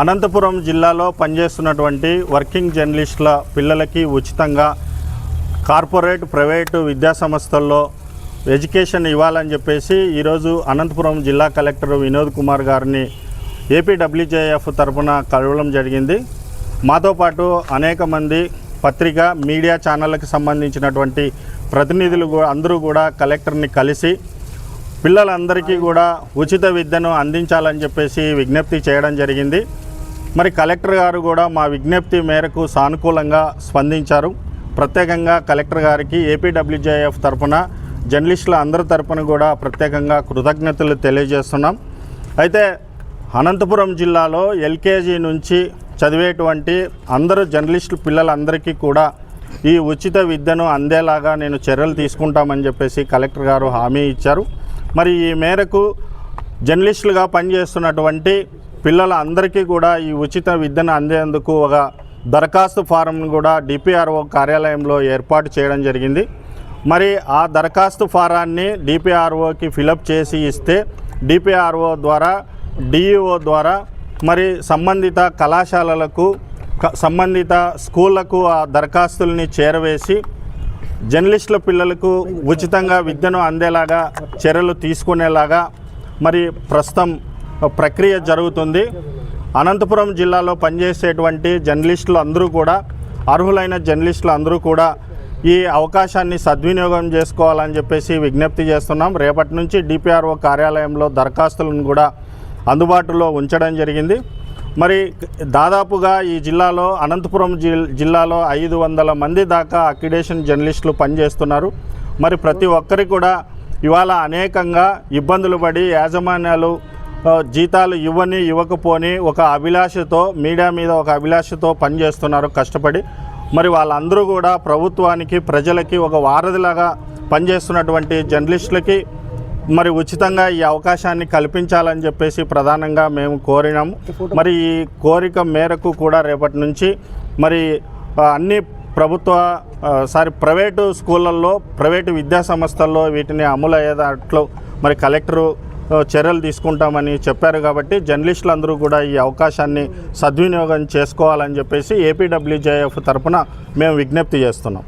అనంతపురం జిల్లాలో పనిచేస్తున్నటువంటి వర్కింగ్ జర్నలిస్టుల పిల్లలకి ఉచితంగా కార్పొరేట్ ప్రైవేటు విద్యాసంస్థల్లో ఎడ్యుకేషన్ ఇవ్వాలని చెప్పేసి ఈరోజు అనంతపురం జిల్లా కలెక్టర్ వినోద్ కుమార్ గారిని ఏపీడబ్ల్యూజేఎఫ్ తరఫున కలవడం జరిగింది. మాతో పాటు అనేక మంది పత్రిక మీడియా ఛానళ్ళకి సంబంధించినటువంటి ప్రతినిధులు కూడా అందరూ కూడా కలెక్టర్ని కలిసి పిల్లలందరికీ కూడా ఉచిత విద్యను అందించాలని చెప్పేసి విజ్ఞప్తి చేయడం జరిగింది. మరి కలెక్టర్ గారు కూడా మా విజ్ఞప్తి మేరకు సానుకూలంగా స్పందించారు. ప్రత్యేకంగా కలెక్టర్ గారికి ఏపీడబ్ల్యూజేఎఫ్ తరఫున జర్నలిస్టుల అందరి తరఫున కూడా ప్రత్యేకంగా కృతజ్ఞతలు తెలియజేస్తున్నాం. అయితే అనంతపురం జిల్లాలో ఎల్కేజీ నుంచి చదివేటువంటి అందరు జర్నలిస్టు పిల్లలందరికీ కూడా ఈ ఉచిత విద్యను అందేలాగా నేను చర్యలు తీసుకుంటామని చెప్పేసి కలెక్టర్ గారు హామీ ఇచ్చారు. మరి ఈ మేరకు జర్నలిస్టులుగా పనిచేస్తున్నటువంటి పిల్లల అందరికీ కూడా ఈ ఉచిత విద్యను అందేందుకు ఒక దరఖాస్తు ఫారంను కూడా డిపిఆర్ఓ కార్యాలయంలో ఏర్పాటు చేయడం జరిగింది. మరి ఆ దరఖాస్తు ఫారాన్ని డిపిఆర్ఓకి ఫిలప్ చేసి ఇస్తే డిపిఆర్ఓ ద్వారా డిఈఓ ద్వారా మరి సంబంధిత కళాశాలలకు సంబంధిత స్కూళ్ళకు ఆ దరఖాస్తుల్ని చేరవేసి జర్నలిస్టుల పిల్లలకు ఉచితంగా విద్యను అందేలాగా చర్యలు తీసుకునేలాగా మరి ప్రస్తుతం ప్రక్రియ జరుగుతుంది. అనంతపురం జిల్లాలో పనిచేసేటువంటి జర్నలిస్టులు అందరూ కూడా అర్హులైన జర్నలిస్టులు అందరూ కూడా ఈ అవకాశాన్ని సద్వినియోగం చేసుకోవాలని చెప్పేసి విజ్ఞప్తి చేస్తున్నాం. రేపటి నుంచి డిపిఆర్ఓ కార్యాలయంలో దరఖాస్తులను కూడా అందుబాటులో ఉంచడం జరిగింది. మరి దాదాపుగా ఈ జిల్లాలో అనంతపురం జిల్- జిల్లాలో ఐదు వందల మంది దాకా అక్రిడేషన్ జర్నలిస్టులు పనిచేస్తున్నారు. మరి ప్రతి ఒక్కరి కూడా ఇవాళ అనేకంగా ఇబ్బందులు పడి యాజమాన్యాలు జీతాలు ఇవ్వని ఇవ్వకపోని ఒక అభిలాషతో మీడియా మీద ఒక అభిలాషతో పనిచేస్తున్నారు కష్టపడి. మరి వాళ్ళందరూ కూడా ప్రభుత్వానికి ప్రజలకి ఒక వారధిలాగా పనిచేస్తున్నటువంటి జర్నలిస్టులకి మరి ఉచితంగా ఈ అవకాశాన్ని కల్పించాలని చెప్పేసి ప్రధానంగా మేము కోరినాము. మరి ఈ కోరిక మేరకు కూడా రేపటి నుంచి మరి అన్ని ప్రభుత్వ సారీ ప్రైవేటు స్కూళ్ళల్లో ప్రైవేటు విద్యా సంస్థల్లో వీటిని అమలు అయ్యేటట్లు మరి కలెక్టరు చర్యలు తీసుకుంటామని చెప్పారు కాబట్టి జర్నలిస్టులు అందరూ కూడా ఈ అవకాశాన్ని సద్వినియోగం చేసుకోవాలని చెప్పేసి ఏపీడబ్ల్యూజేఎఫ్ తరపున మేము విజ్ఞప్తి చేస్తున్నాం.